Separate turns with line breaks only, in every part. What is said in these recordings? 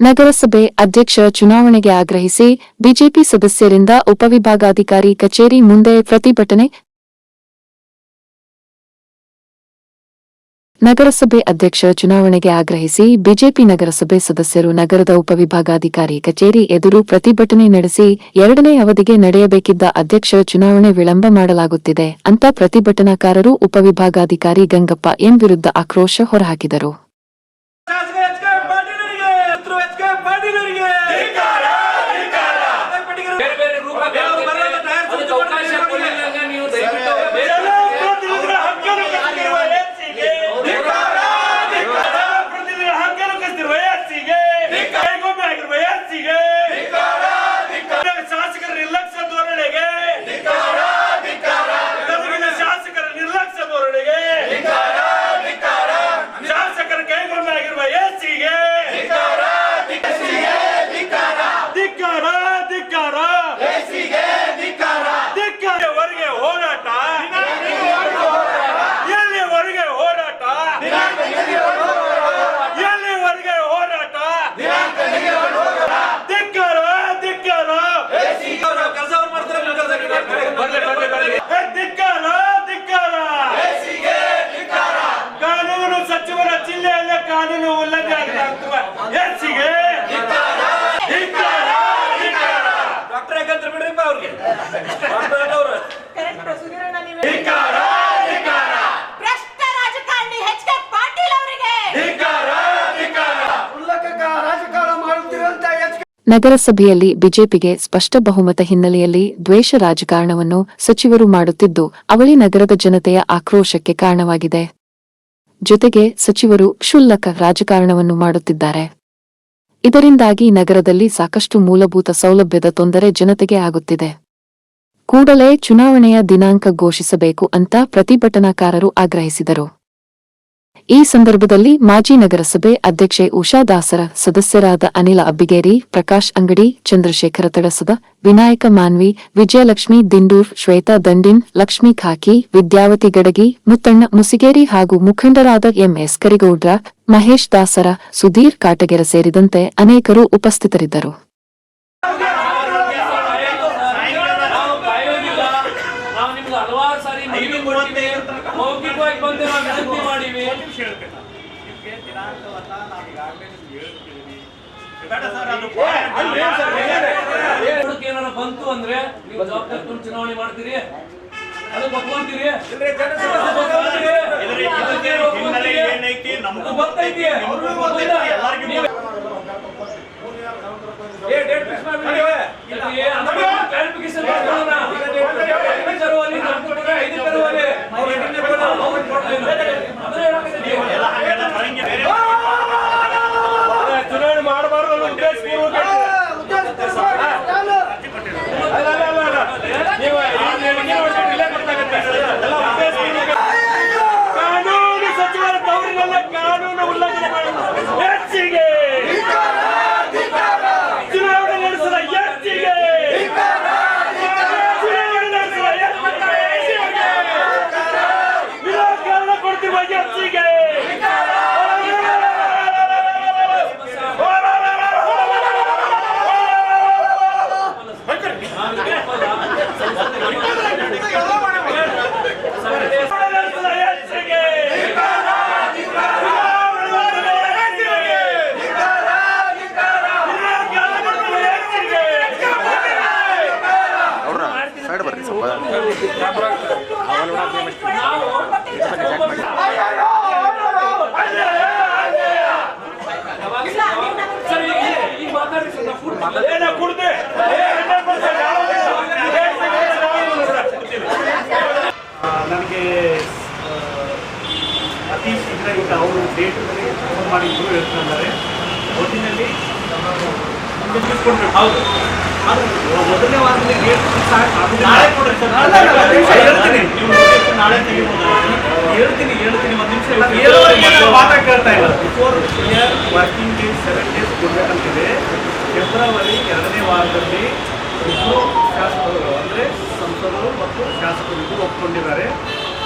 ನಗರಸಭೆ ಅಧ್ಯಕ್ಷ ಚುನಾವಣೆಗೆ ಆಗ್ರಹಿಸಿ ಬಿಜೆಪಿ ಸದಸ್ಯರಿಂದ ಉಪವಿಭಾಗಾಧಿಕಾರಿ ಕಚೇರಿ ಮುಂದೆ ಪ್ರತಿಭಟನೆ. ನಗರಸಭೆ ಅಧ್ಯಕ್ಷ ಚುನಾವಣೆಗೆ ಆಗ್ರಹಿಸಿ ಬಿಜೆಪಿ ನಗರಸಭೆ ಸದಸ್ಯರು ನಗರದ ಉಪವಿಭಾಗಾಧಿಕಾರಿ ಕಚೇರಿ ಎದುರು ಪ್ರತಿಭಟನೆ ನಡೆಸಿ ಎರಡನೇ ಅವಧಿಗೆ ನಡೆಯಬೇಕಿದ್ದ ಅಧ್ಯಕ್ಷ ಚುನಾವಣೆ ವಿಳಂಬ ಮಾಡಲಾಗುತ್ತಿದೆ. ಅಂತ ಪ್ರತಿಭಟನಾಕಾರರು ಉಪವಿಭಾಗಾಧಿಕಾರಿ ಗಂಗಪ್ಪ ಎಂ ವಿರುದ್ಧ ಆಕ್ರೋಶ ಹೊರಹಾಕಿದರು. ನಗರಸಭೆಯಲ್ಲಿ ಬಿಜೆಪಿಗೆ ಸ್ಪಷ್ಟ ಬಹುಮತ ಹಿನ್ನೆಲೆಯಲ್ಲಿ ದ್ವೇಷ ರಾಜಕಾರಣವನ್ನು ಸಚಿವರು ಮಾಡುತ್ತಿದ್ದು, ಅವಳಿ ನಗರದ ಜನತೆಯ ಆಕ್ರೋಶಕ್ಕೆ ಕಾರಣವಾಗಿದೆ. ಜೊತೆಗೆ ಸಚಿವರು ಕ್ಷುಲ್ಲಕ ರಾಜಕಾರಣವನ್ನು ಮಾಡುತ್ತಿದ್ದಾರೆ. ಇದರಿಂದಾಗಿ ನಗರದಲ್ಲಿ ಸಾಕಷ್ಟು ಮೂಲಭೂತ ಸೌಲಭ್ಯದ ತೊಂದರೆ ಜನತೆಗೆ ಆಗುತ್ತಿದೆ. ಕೂಡಲೇ ಚುನಾವಣೆಯ ದಿನಾಂಕ ಘೋಷಿಸಬೇಕು ಅಂತ ಪ್ರತಿಭಟನಾಕಾರರು ಆಗ್ರಹಿಸಿದರು. ಈ ಸಂದರ್ಭದಲ್ಲಿ ಮಾಜಿ ನಗರಸಭೆ ಅಧ್ಯಕ್ಷೆ ಉಷಾ ದಾಸರ, ಸದಸ್ಯರಾದ ಅನಿಲ ಅಬ್ಬಿಗೇರಿ, ಪ್ರಕಾಶ್ ಅಂಗಡಿ, ಚಂದ್ರಶೇಖರ ತಡಸದ, ವಿನಾಯಕ ಮಾನ್ವಿ, ವಿಜಯಲಕ್ಷ್ಮಿ ದಿಂಡೂರ್, ಶ್ವೇತಾ ದಂಡಿನ್, ಲಕ್ಷ್ಮಿ ಖಾಕಿ, ವಿದ್ಯಾವತಿ ಗಡಗಿ, ಮುತ್ತಣ್ಣ ಮುಸಿಗೇರಿ ಹಾಗೂ ಮುಖಂಡರಾದ ಎಂಎಸ್ ಕರಿಗೌಡ್ರ, ಮಹೇಶ್ ದಾಸರ, ಸುಧೀರ್ ಕಾಟಗೆರ ಸೇರಿದಂತೆ ಅನೇಕರು ಉಪಸ್ಥಿತರಿದ್ದರು.
ಕೊಟ್ಟಿವಿ ಮೌಖಿಕವಾಗಿ ಬಂದು ನಾವು ವಿನಂತಿ ಮಾಡಿವಿ ಏನಾರ ಬಂತು ಅಂದ್ರೆ ನೀವು ಜವಾಬ್ದಾರಿ ಚುನಾವಣೆ ಮಾಡ್ತೀರಿ? ಅದು ಗೊತ್ತೈತಿ ಏ, ಅದಕ್ಕೆ ಮಾಡ್ಕೊಳ್ಳೋಣ. ಕೊಟ್ರೆ ಐದು ತರುವಲ್ಲಿ.
ನನಗೆ ಅತಿ ಶೀಘ್ರ ಅವರು ಡೇಟ್ ಫೋನ್ ಮಾಡಿ ಇಬ್ಬರು ಹೇಳ್ತಿದ್ದಾರೆ ಒಟ್ಟಿನಲ್ಲಿ ಹೌದು. ಮೊದಲನೇ ವಾರದಲ್ಲಿ ನಾಳೆ ಹೇಳ್ತೀನಿ ಹೇಳ್ತೀನಿ ಒಂದು ನಿಮಿಷ ಕೇಳ್ತಾ ಇಲ್ಲ before year working days seven days ಕೊಡ್ಬೇಕಂತಿದೆ February ಎರಡನೇ ವಾರದಲ್ಲಿ ಇಬ್ಬರು ಶಾಸಕರು ಅಂದರೆ ಸಂಸದರು ಮತ್ತು ಶಾಸಕರು ಇಬ್ಬರು ಒಪ್ಕೊಂಡಿದ್ದಾರೆ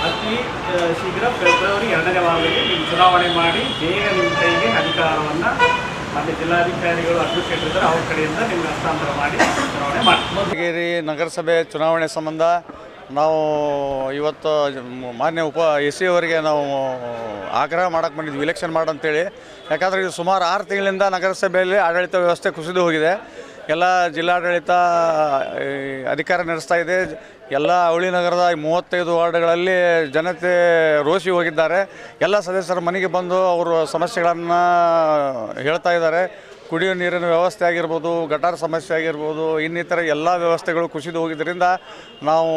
ಅತಿ ಶೀಘ್ರ ಫೆಬ್ರವರಿ ಎರಡನೇ ವಾರದಲ್ಲಿ ನೀವು ಚುನಾವಣೆ ಮಾಡಿ ಬೇಗ ನಿಮ್ಮ ಕೈಗೆ ಅಧಿಕಾರವನ್ನು
ಮತ್ತೆ ಜಿಲ್ಲಾಧಿಕಾರಿಗಳು ಅಡ್ವೊಕೇಟ್ ಇದ್ದಾರೆ, ಅವ್ರ ಕಡೆಯಿಂದ ನಿಮ್ಗೆ ಹಸ್ತಾಂತರ ಮಾಡಿ ಚುನಾವಣೆ ಮಾಡಿ
ನಗರಸಭೆ ಚುನಾವಣೆ ಸಂಬಂಧ ನಾವು ಇವತ್ತು ಮಾನ್ಯ ಉಪ ಎಸ್ ಸಿ ಅವರಿಗೆ ನಾವು ಆಗ್ರಹ ಮಾಡಕ್ಕೆ ಬಂದಿದ್ವಿ ಇಲೆಕ್ಷನ್ ಮಾಡಂತೇಳಿ ಯಾಕಂದರೆ ಇದು ಸುಮಾರು ಆರು ತಿಂಗಳಿಂದ ನಗರಸಭೆಯಲ್ಲಿ ಆಡಳಿತ ವ್ಯವಸ್ಥೆ ಕುಸಿದು ಹೋಗಿದೆ. ಎಲ್ಲ ಜಿಲ್ಲಾಡಳಿತ ಅಧಿಕಾರ ನಡೆಸ್ತಾ ಇದೆ. ಎಲ್ಲ ಅವಳಿ ನಗರದ ಮೂವತ್ತೈದು ವಾರ್ಡ್ಗಳಲ್ಲಿ ಜನತೆ ರೋಸಿ ಹೋಗಿದ್ದಾರೆ. ಎಲ್ಲ ಸದಸ್ಯರ ಮನೆಗೆ ಬಂದು ಅವರು ಸಮಸ್ಯೆಗಳನ್ನು ಹೇಳ್ತಾ ಇದ್ದಾರೆ. ಕುಡಿಯೋ ನೀರಿನ ವ್ಯವಸ್ಥೆ ಆಗಿರ್ಬೋದು, ಗಟಾರ ಸಮಸ್ಯೆ ಆಗಿರ್ಬೋದು, ಇನ್ನಿತರ ಎಲ್ಲ ವ್ಯವಸ್ಥೆಗಳು ಕುಸಿದು ಹೋಗಿದ್ದರಿಂದ ನಾವು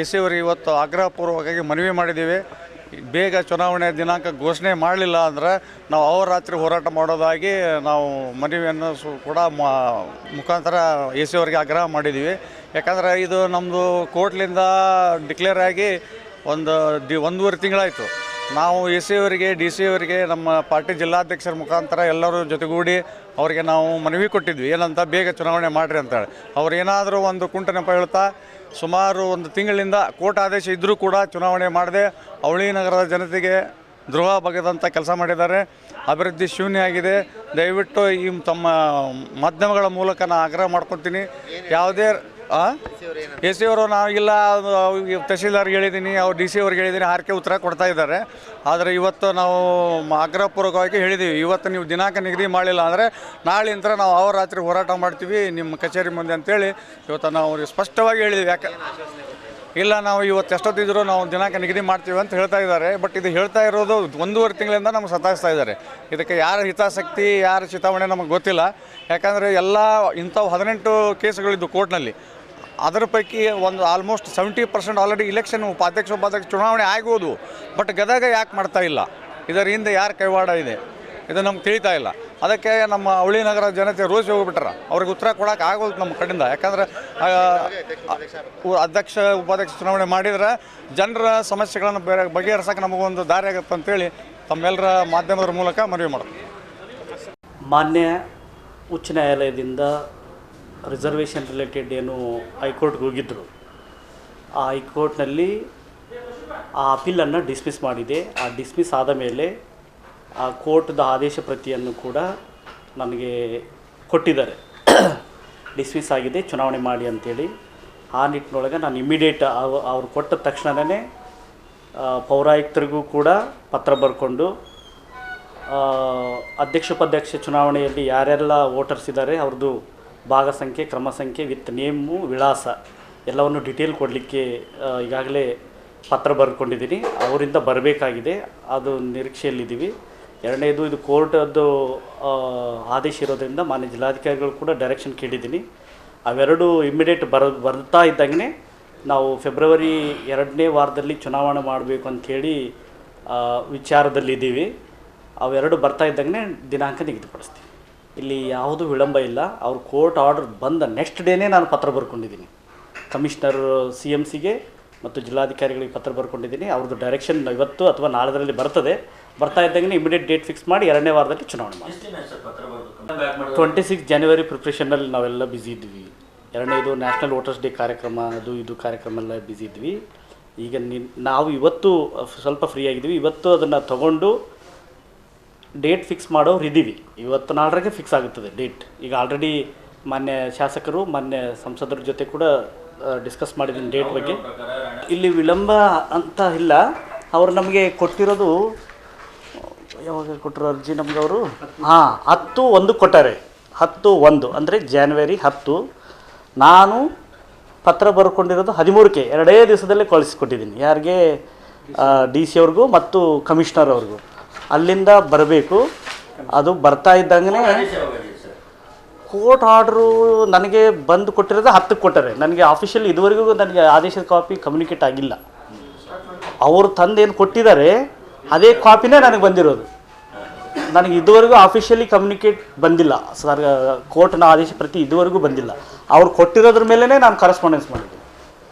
ಎ ಸಿ ಇವತ್ತು ಆಗ್ರಹಪೂರ್ವಕವಾಗಿ ಮನವಿ ಮಾಡಿದ್ದೀವಿ. ಬೇಗ ಚುನಾವಣೆ ದಿನಾಂಕ ಘೋಷಣೆ ಮಾಡಲಿಲ್ಲ ಅಂದ್ರೆ ನಾವು ಅಹೋರಾತ್ರಿ ಹೋರಾಟ ಮಾಡೋದಾಗಿ ನಾವು ಮನವಿಯನ್ನು ಸು ಕೂಡ ಮುಖಾಂತರ ಎ ಸಿ ಅವರಿಗೆ ಆಗ್ರಹ ಮಾಡಿದ್ದೀವಿ ಯಾಕಂದ್ರೆ ಇದು ನಮ್ಮದು ಕೋರ್ಟ್ಲಿಂದ ಡಿಕ್ಲೇರ್ ಆಗಿ ಒಂದು ದಿ ಒಂದೂವರೆ ತಿಂಗಳಾಯಿತು. ನಾವು ಎ ಸಿ ಅವರಿಗೆ ಡಿ ಸಿ ಅವರಿಗೆ ನಮ್ಮ ಪಾರ್ಟಿ ಜಿಲ್ಲಾಧ್ಯಕ್ಷರ ಮುಖಾಂತರ ಎಲ್ಲರೂ ಜೊತೆಗೂಡಿ ಅವರಿಗೆ ನಾವು ಮನವಿ ಕೊಟ್ಟಿದ್ವಿ. ಏನಂತ ಬೇಗ ಚುನಾವಣೆ ಮಾಡಿರಿ ಅಂತೇಳಿ ಅವ್ರು ಏನಾದರೂ ಒಂದು ಕುಂಟ ನೆಪ ಹೇಳ್ತಾ ಸುಮಾರು ಒಂದು ತಿಂಗಳಿಂದ ಕೋರ್ಟ್ ಆದೇಶ ಇದ್ದರೂ ಕೂಡ ಚುನಾವಣೆ ಮಾಡದೆ ಅವಳಿ ನಗರದ ಜನತೆಗೆ ದ್ರೋಹ ಬಗೆದಂಥ ಕೆಲಸ ಮಾಡಿದ್ದಾರೆ. ಅಭಿವೃದ್ಧಿ ಶೂನ್ಯ ಆಗಿದೆ. ದಯವಿಟ್ಟು ಈ ತಮ್ಮ ಮಾಧ್ಯಮಗಳ ಮೂಲಕ ನಾನು ಆಗ್ರಹ ಮಾಡ್ಕೊತೀನಿ. ಯಾವುದೇ ಎ ಸಿ ಅವರು ನಾವು ಇಲ್ಲ, ಅದು ಅವ್ರಿಗೆ ತಹಸೀಲ್ದಾರ್ಗೆ ಹೇಳಿದ್ದೀನಿ, ಅವ್ರು ಡಿ ಸಿ ಅವ್ರಿಗೆ ಹೇಳಿದ್ದೀನಿ ಆರ್ಕೆ ಉತ್ತರ ಕೊಡ್ತಾ ಇದ್ದಾರೆ. ಆದರೆ ಇವತ್ತು ನಾವು ಆಗ್ರಹಪೂರ್ವಕವಾಗಿ ಹೇಳಿದ್ದೀವಿ ಇವತ್ತು ನೀವು ದಿನಾಂಕ ನಿಗದಿ ಮಾಡಲಿಲ್ಲ ಅಂದರೆ ನಾಳೆಯಿಂದ ನಾವು ರಾತ್ರಿ ಹೋರಾಟ ಮಾಡ್ತೀವಿ, ನಿಮ್ಮ ಕಚೇರಿ ಮುಂದೆ ಅಂತೇಳಿ ಇವತ್ತು ನಾವು ಅವ್ರಿಗೆ ಸ್ಪಷ್ಟವಾಗಿ ಹೇಳಿದ್ದೀವಿ ಯಾಕೆ ಇಲ್ಲ, ನಾವು ಇವತ್ತು ಎಷ್ಟೊತ್ತಿದ್ರು ನಾವು ದಿನಾಂಕ ನಿಗದಿ ಮಾಡ್ತೀವಿ ಅಂತ ಹೇಳ್ತಾ ಇದ್ದಾರೆ. ಬಟ್ ಇದು ಹೇಳ್ತಾ ಇರೋದು ಒಂದೂವರೆ ತಿಂಗಳಿಂದ ನಮ್ಗೆ ಸತಾಯಿಸ್ತಾ ಇದ್ದಾರೆ. ಇದಕ್ಕೆ ಯಾರ ಹಿತಾಸಕ್ತಿ, ಯಾರ ಚಿತಾವಣೆ ನಮಗೆ ಗೊತ್ತಿಲ್ಲ. ಯಾಕಂದರೆ ಎಲ್ಲ ಇಂಥವು ಹದಿನೆಂಟು ಕೇಸುಗಳಿದ್ದು ಕೋರ್ಟ್ನಲ್ಲಿ. ಅದರ ಪೈಕಿ ಒಂದು almost seventy percent already election ಉಪಾಧ್ಯಕ್ಷ ಉಪಾಧ್ಯಕ್ಷ ಚುನಾವಣೆ ಆಗ್ಬೋದು ಬಟ್ ಗದಗ ಯಾಕೆ ಮಾಡ್ತಾ ಇಲ್ಲ? ಇದರ ಹಿಂದೆ ಯಾರ ಕೈವಾಡ ಇದೆ? ಇದು ನಮ್ಗೆ ತಿಳಿತಾ ಇಲ್ಲ. ಅದಕ್ಕೆ ನಮ್ಮ ಅವಳಿ ನಗರ ಜನತೆ ರೋಸಿ ಹೋಗ್ಬಿಟ್ರ. ಅವ್ರಿಗೆ ಉತ್ತರ ಕೊಡೋಕೆ ಆಗೋದು ನಮ್ಮ ಕಡೆಯಿಂದ. ಯಾಕಂದ್ರೆ ಅಧ್ಯಕ್ಷ ಉಪಾಧ್ಯಕ್ಷ ಚುನಾವಣೆ ಮಾಡಿದರೆ ಜನರ ಸಮಸ್ಯೆಗಳನ್ನು ಬೇರೆ ಬಗೆಹರಿಸೋಕೆ ನಮಗೊಂದು ದಾರಿ ಆಗುತ್ತೆ ಅಂತೇಳಿ ತಮ್ಮೆಲ್ಲರ ಮಾಧ್ಯಮದ ಮೂಲಕ ಮನವಿ ಮಾಡೋದು
ಮಾನ್ಯ ಉಚ್ಚ ನ್ಯಾಯಾಲಯದಿಂದ ರಿಸರ್ವೇಷನ್ ರಿಲೇಟೆಡ್ ಏನು ಹೈಕೋರ್ಟ್ಗೆ ಹೋಗಿದ್ದರು ಆ ಹೈಕೋರ್ಟ್ನಲ್ಲಿ ಆ ಅಪೀಲನ್ನು ಡಿಸ್ಮಿಸ್ ಮಾಡಿದೆ. ಆ ಡಿಸ್ಮಿಸ್ ಆದ ಮೇಲೆ ಆ ಕೋರ್ಟ್ದ ಆದೇಶ ಪ್ರತಿಯನ್ನು ಕೂಡ ನನಗೆ ಕೊಟ್ಟಿದ್ದಾರೆ. ಡಿಸ್ಮಿಸ್ ಆಗಿದೆ ಚುನಾವಣೆ ಮಾಡಿ ಅಂಥೇಳಿ ಆ ನಿಟ್ಟಿನೊಳಗೆ ನಾನು ಇಮಿಡಿಯೇಟ್ ಅವ್ರು ಕೊಟ್ಟ ತಕ್ಷಣವೇ ಪೌರಾಯುಕ್ತರಿಗೂ ಕೂಡ ಪತ್ರ ಬರ್ಕೊಂಡು ಆ, ಅಧ್ಯಕ್ಷ ಉಪಾಧ್ಯಕ್ಷ ಚುನಾವಣೆಯಲ್ಲಿ ಯಾರೆಲ್ಲ ವೋಟರ್ಸ್ ಇದ್ದಾರೆ ಅವ್ರದ್ದು ಭಾಗ ಸಂಖ್ಯೆ ಕ್ರಮ ಸಂಖ್ಯೆ ವಿತ್ ನೇಮು, ವಿಳಾಸ ಎಲ್ಲವನ್ನು ಡಿಟೇಲ್ ಕೊಡಲಿಕ್ಕೆ ಈಗಾಗಲೇ ಪತ್ರ ಬರ್ಕೊಂಡಿದ್ದೀನಿ. ಅವರಿಂದ ಬರಬೇಕಾಗಿದೆ. ಅದು ನಿರೀಕ್ಷೆಯಲ್ಲಿದ್ದೀವಿ. ಎರಡನೇದು, ಇದು ಕೋರ್ಟದ್ದು ಆದೇಶ ಇರೋದ್ರಿಂದ ಮಾನ್ಯ ಜಿಲ್ಲಾಧಿಕಾರಿಗಳು ಕೂಡ ಡೈರೆಕ್ಷನ್ ಕೇಳಿದ್ದೀನಿ. ಅವೆರಡು ಇಮ್ಮಿಡಿಯೇಟ್ ಬರ, ಬರ್ತಾ ಇದ್ದಂಗೆ ನಾವು ಫೆಬ್ರವರಿ ಎರಡನೇ ವಾರದಲ್ಲಿ ಚುನಾವಣೆ ಮಾಡಬೇಕು ಅಂಥೇಳಿ ವಿಚಾರದಲ್ಲಿದ್ದೀವಿ. ಅವೆರಡು ಬರ್ತಾ ಇದ್ದಂಗೆ ದಿನಾಂಕ ನಿಗದಿಪಡಿಸ್ತೀವಿ ಇಲ್ಲಿ ಯಾವುದು ವಿಳಂಬ ಇಲ್ಲ. ಅವ್ರ ಕೋರ್ಟ್ ಆರ್ಡರ್ ಬಂದ ನೆಕ್ಸ್ಟ್ ಡೇನೇ ನಾನು ಪತ್ರ ಬರ್ಕೊಂಡಿದ್ದೀನಿ. ಕಮಿಷನರ್ ಸಿ ಎಂ ಸಿಗೆ ಮತ್ತು ಜಿಲ್ಲಾಧಿಕಾರಿಗಳಿಗೆ ಪತ್ರ ಬರ್ಕೊಂಡಿದ್ದೀನಿ. ಅವ್ರದ್ದು ಡೈರೆಕ್ಷನ್ ಇವತ್ತು ಅಥವಾ ನಾಳೆದರಲ್ಲಿ ಬರ್ತದೆ. ಬರ್ತಾ ಇದ್ದಂಗೆ ಇಮಿಡಿಯೇಟ್ ಡೇಟ್ ಫಿಕ್ಸ್ ಮಾಡಿ ಎರಡನೇ ವಾರದಲ್ಲಿ ಚುನಾವಣೆ ಮಾಡಿ. ಟ್ವೆಂಟಿ ಸಿಕ್ಸ್ ಜನವರಿ ಪ್ರಿಪ್ರೇಷನಲ್ಲಿ ನಾವೆಲ್ಲ ಬ್ಯುಸಿ ಇದ್ವಿ. ಎರಡನೇದು ನ್ಯಾಷನಲ್ ವೋಟರ್ಸ್ ಡೇ ಕಾರ್ಯಕ್ರಮ ಅದು ಇದು ಕಾರ್ಯಕ್ರಮ ಎಲ್ಲ ಬ್ಯುಸಿ ಇದ್ವಿ. ಈಗ ನಿನ್ ನಾವು ಇವತ್ತು ಸ್ವಲ್ಪ ಫ್ರೀ ಆಗಿದ್ವಿ. ಇವತ್ತು ಅದನ್ನು ತಗೊಂಡು ಡೇಟ್ ಫಿಕ್ಸ್ ಮಾಡೋರು ಇದ್ದೀವಿ ಇವತ್ತು ನಾಳೆಗೆ ಫಿಕ್ಸ್ ಆಗುತ್ತದೆ ಡೇಟ್ ಈಗ ಆಲ್ರೆಡಿ ಮಾನ್ಯ ಶಾಸಕರು, ಮಾನ್ಯ ಸಂಸದರ ಜೊತೆ ಕೂಡ ಡಿಸ್ಕಸ್ ಮಾಡಿದ್ದೀನಿ ಡೇಟ್ ಬಗ್ಗೆ. ಇಲ್ಲಿ ವಿಳಂಬ ಅಂತ ಇಲ್ಲ. ಅವರು ನಮಗೆ ಕೊಟ್ಟಿರೋದು, ಯಾವಾಗ ಕೊಟ್ಟರು ಅರ್ಜಿ ನಮ್ಗೆ ಅವರು? ಹಾಂ, ಹತ್ತು ಒಂದು ಕೊಟ್ಟಾರೆ. ಹತ್ತು ಒಂದು, ಅಂದರೆ ಜಾನ್ವರಿ ಹತ್ತು. ನಾನು ಪತ್ರ ಬರ್ಕೊಂಡಿರೋದು ಹದಿಮೂರಕ್ಕೆ. ಎರಡೇ ದಿವಸದಲ್ಲೇ ಕಳಿಸ್ಕೊಟ್ಟಿದ್ದೀನಿ. ಯಾರಿಗೆ ಡಿ ಸಿ ಅವ್ರಿಗೂ ಮತ್ತು ಕಮಿಷ್ನರ್ ಅವ್ರಿಗೂ. ಅಲ್ಲಿಂದ ಬರಬೇಕು. ಅದು ಬರ್ತಾ ಇದ್ದಂಗೆ ಕೋರ್ಟ್ ಆರ್ಡ್ರು ನನಗೆ ಬಂದು ಕೊಟ್ಟಿರೋದು ಹತ್ತಕ್ಕೆ ಕೊಟ್ಟರೆ. ನನಗೆ ಆಫಿಷಿಯಲ್ ಇದುವರೆಗೂ ನನಗೆ ಆದೇಶದ ಕಾಪಿ ಕಮ್ಯುನಿಕೇಟ್ ಆಗಿಲ್ಲ. ಅವರು ತಂದೇನು ಕೊಟ್ಟಿದ್ದಾರೆ, ಅದೇ ಕಾಪಿನೇ ನನಗೆ ಬಂದಿರೋದು. ನನಗೆ ಇದುವರೆಗೂ ಆಫಿಷಿಯಲಿ ಕಮ್ಯುನಿಕೇಟ್ ಬಂದಿಲ್ಲ. ಸರ್ ಕೋರ್ಟ್ನ ಆದೇಶ ಪ್ರತಿ ಇದುವರೆಗೂ ಬಂದಿಲ್ಲ. ಅವ್ರು ಕೊಟ್ಟಿರೋದ್ರ ಮೇಲೇ ನಾನು ಕರೆಸ್ಪಾಂಡೆನ್ಸ್ ಮಾಡಿದ್ದೆ.